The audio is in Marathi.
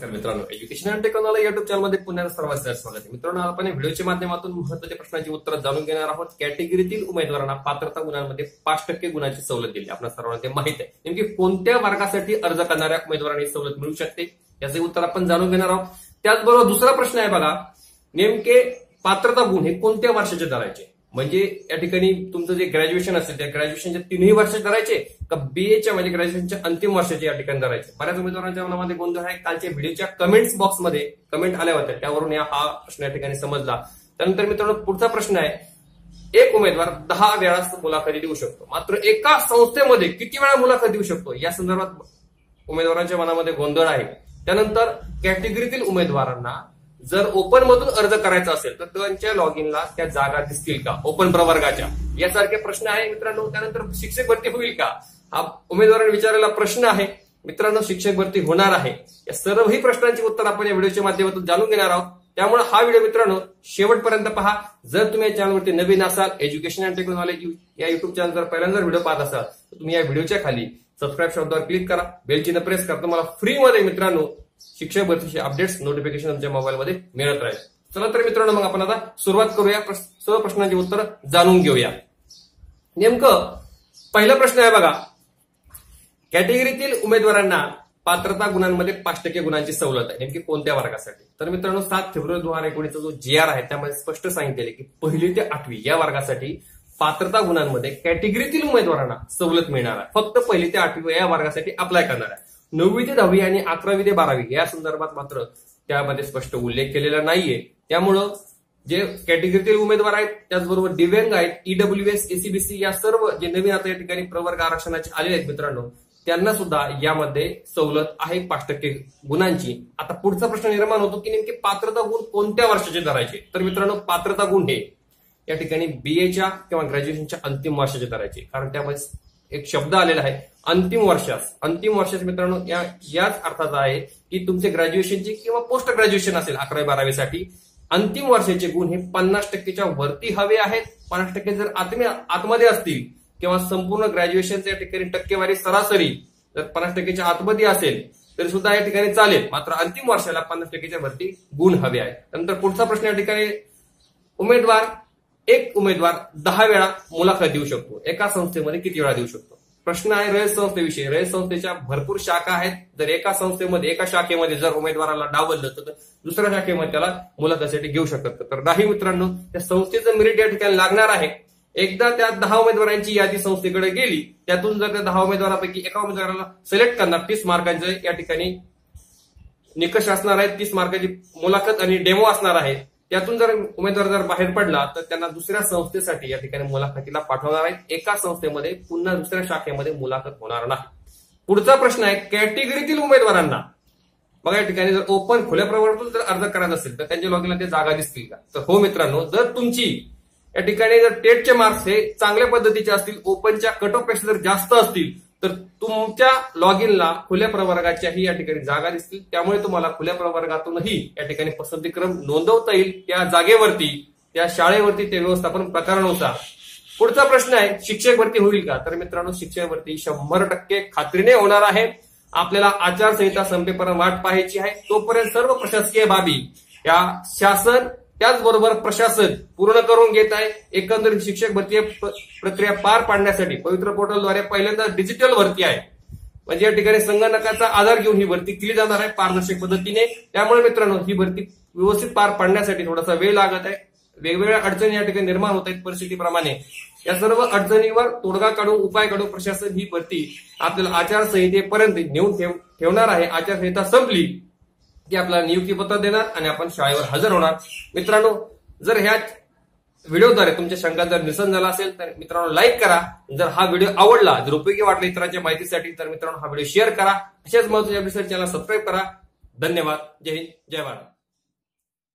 नमस्कार मित्रांनो. एज्युकेशन अँड टेक्नॉलॉजी युट्यूब चॅनलमध्ये पुन्हा सर्वांचं स्वागत आहे. मित्रांनो आपण व्हिडिओच्या माध्यमातून महत्त्वाच्या प्रश्नांची उत्तर जाणून घेणार आहोत. कॅटेगरीतील उमेदवारांना पात्रता गुणांमध्ये पाच टक्के गुणांची सवलत दिली. आपल्या सर्वांना ते माहीत आहे. नेमकी कोणत्या वर्गासाठी अर्ज करणाऱ्या उमेदवारांनी सवलत मिळू शकते? याचे उत्तर आपण जाणून घेणार आहोत. त्याचबरोबर दुसरा प्रश्न आहे बघा. नेमके पात्रता गुण हे कोणत्या वर्षाचे धरायचे? म्हणजे या ठिकाणी तुमचं जे ग्रॅज्युएशन असेल त्या ग्रॅज्युएशनच्या तीनही वर्ष धरायचे का बीएच्या म्हणजे ग्रॅज्युएशनच्या अंतिम वर्षाचे या ठिकाणी धरायचे? बऱ्याच उमेदवारांच्या मनामध्ये गोंधळ आहे. कालच्या व्हिडिओच्या कमेंट्स बॉक्समध्ये कमेंट आल्या होत्या. त्यावरून या हा प्रश्न या ठिकाणी समजला. त्यानंतर मित्रांनो पुढचा प्रश्न आहे. एक उमेदवार दहा वेळा मुलाखती देऊ शकतो. मात्र एका संस्थेमध्ये किती वेळा मुलाखत देऊ शकतो? या संदर्भात उमेदवारांच्या मनामध्ये गोंधळ आहे. त्यानंतर कॅटेगरीतील उमेदवारांना जर ओपन मधून अर्ज करायचा असेल तर त्यांच्या लॉग इनला त्या जागा दिसतील का? ओपन प्रवर्गाच्या. यासारखे प्रश्न आहे मित्रांनो. त्यानंतर शिक्षक भरती होईल का? हा उमेदवारांनी विचारलेला प्रश्न आहे. मित्रांनो शिक्षक भरती होणार आहे. या सर्वही प्रश्नांची उत्तर आपण या व्हिडिओच्या माध्यमातून जाणून घेणार आहोत. त्यामुळे हा व्हिडिओ मित्रांनो शेवटपर्यंत पहा. जर तुम्ही या चॅनलवरती नवीन असाल एज्युकेशन अँड टेक्नॉलॉजी या युट्यूब चॅनल जर पहिल्यांदा व्हिडिओ पाहत असाल तर तुम्ही या व्हिडिओच्या खाली सबस्क्राईब शब्दावर क्लिक करा. बेल चिन्ह प्रेस करा. तुम्हाला फ्रीमध्ये मित्रांनो शिक्षक भरतीचे अपडेट्स नोटिफिकेशन तुमच्या मोबाईलमध्ये मिळत राहील. चला तर मित्रांनो मग आपण आता सुरुवात करूया. सर्व प्रश्नांची उत्तर जाणून घेऊया. नेमकं पहिला प्रश्न आहे बघा. कॅटेगरीतील उमेदवारांना पात्रता गुणांमध्ये पाच टक्के गुणांची सवलत आहे. नेमकी कोणत्या वर्गासाठी? तर मित्रांनो सात फेब्रुवारी दोन हजार एकोणीसचा जो जे आर आहे त्यामध्ये स्पष्ट सांगितलेले की पहिली ते आठवी या वर्गासाठी पात्रता गुणांमध्ये कॅटेगरीतील उमेदवारांना सवलत मिळणार आहे. फक्त पहिली ते आठवी या वर्गासाठी अप्लाय करणार आहे. नववी ते दहावी आणि अकरावी ते बारावी या संदर्भात मात्र त्यामध्ये स्पष्ट उल्लेख केलेला नाहीये. त्यामुळं जे कॅटेगरीतील उमेदवार आहेत त्याचबरोबर दिव्यांग आहेत ईडब्ल्यू एस एसीबीसी या सर्व जे नवीन आता या ठिकाणी प्रवर्ग आरक्षणाचे आलेले आहेत मित्रांनो त्यांना सुद्धा यामध्ये सवलत आहे पाच टक्के गुणांची. आता पुढचा प्रश्न निर्माण होतो की नेमके पात्रता गुण कोणत्या वर्षाचे धरायचे? तर मित्रांनो पात्रता गुण हे या ठिकाणी बीएच्या किंवा ग्रॅज्युएशनच्या अंतिम वर्षाचे धरायचे. कारण त्यामध्ये एक शब्द आलेला आहे अंतिम वर्षास. अंतिम वर्षास मित्रांनो या याच अर्थाचा आहे की तुमचे ग्रॅज्युएशनचे किंवा पोस्ट ग्रॅज्युएशन असेल अकरावी बारावीसाठी अंतिम वर्षाचे गुण हे पन्नास टक्केच्या वरती हवे आहेत. पन्नास टक्के जर आतमध्ये असतील किंवा संपूर्ण ग्रॅज्युएशनच्या ठिकाणी टक्केवारी सरासरी जर पन्नास टक्केच्या आतमध्ये असेल तरी सुद्धा या ठिकाणी चालेल. मात्र अंतिम वर्षाला पन्नास टक्केच्या वरती गुण हवे आहेत. नंतर पुढचा प्रश्न या ठिकाणी उमेदवार एक उमेदवार दहा वेळा मुलाखत देऊ शकतो. एका संस्थेमध्ये किती वेळा देऊ शकतो? प्रश्न आहे रयत संस्थेविषयी. रयत संस्थेच्या भरपूर शाखा आहेत. जर एका संस्थेमध्ये एका शाखेमध्ये जर उमेदवाराला डावललं तर दुसऱ्या शाखेमध्ये त्याला मुलाखतीसाठी घेऊ शकतात तर नाही मित्रांनो त्या संस्थेचं मेरिट या ठिकाणी लागणार आहे. एकदा त्या दहा उमेदवारांची यादी संस्थेकडे गेली त्यातून जर त्या दहा उमेदवारापैकी एका उमेदवाराला सिलेक्ट करणार तीस मार्कांचे या ठिकाणी निकष असणार आहेत तीस मार्काची मुलाखत आणि डेमो असणार आहे. त्यातून जर उमेदवार जर बाहेर पडला तर त्यांना दुसऱ्या संस्थेसाठी या ठिकाणी मुलाखतीला पाठवणार आहेत एका संस्थेमध्ये पुन्हा दुसऱ्या शाखेमध्ये मुलाखत होणार नाही. पुढचा प्रश्न आहे कॅटेगरीतील उमेदवारांना बघा या ठिकाणी जर ओपन खुल्या प्रवर्गातून जर अर्ज करायचा असेल तर त्यांच्या लॉगिनला ते जागा दिसतील का? तर हो मित्रांनो जर तुमची या ठिकाणी जर टेटचे मार्क्स हे चांगल्या पद्धतीचे असतील ओपनच्या कट ऑफपेक्षा जर जास्त असतील तर तुमच्या लॉग इनला खुल्या प्रवर्गाच्याही या ठिकाणी जागा दिसतील. त्यामुळे तुम्हाला खुल्या प्रवर्गातूनही या ठिकाणी पसंतीक्रम नोंदवता येईल. त्या जागेवरती त्या शाळेवरती ते व्यवस्थापन प्रकारानुसार पुढचा प्रश्न आहे शिक्षक भरती होईल का? तर मित्रांनो शिक्षक भरती शंभर टक्के खात्रीने होणार आहे. आपल्याला आचारसंहिता संपेपर्यंत वाट पाहायची आहे. तोपर्यंत सर्व प्रशासकीय बाबी या शासन त्याचबरोबर प्रशासन पूर्ण करून घेत आहे. एकंदरीत शिक्षक भरती प्रक्रिया पार पाडण्यासाठी पवित्र पोर्टलद्वारे पहिल्यांदा डिजिटल भरती आहे. म्हणजे या ठिकाणी संगणकाचा आधार घेऊन ही भरती केली जाणार आहे पारदर्शक पद्धतीने. त्यामुळे मित्रांनो ही भरती व्यवस्थित पार पाडण्यासाठी थोडासा वेळ लागत आहे. वेगवेगळ्या अडचणी या ठिकाणी निर्माण होत आहेत परिस्थितीप्रमाणे. या सर्व अडचणीवर तोडगा काढून उपाय काढून प्रशासन ही भरती आपल्याला आचारसंहितेपर्यंत नेऊन ठेवणार आहे. आचारसंहिता संपली. की आपल्याला नियुक्ती पत्र देणार आणि आपण शाळेवर हजर होणार. मित्रांनो जर ह्या व्हिडिओद्वारे तुमच्या शंका जर निसन झाला असेल तर मित्रांनो लाईक करा. जर हा व्हिडिओ आवडला जर उपयोगी वाटला इतरांच्या माहितीसाठी तर मित्रांनो हा व्हिडिओ शेअर करा. अशाच महत्त्वाच्या चॅनल सबस्क्राईब करा. धन्यवाद. जय हिंद. जय भारत.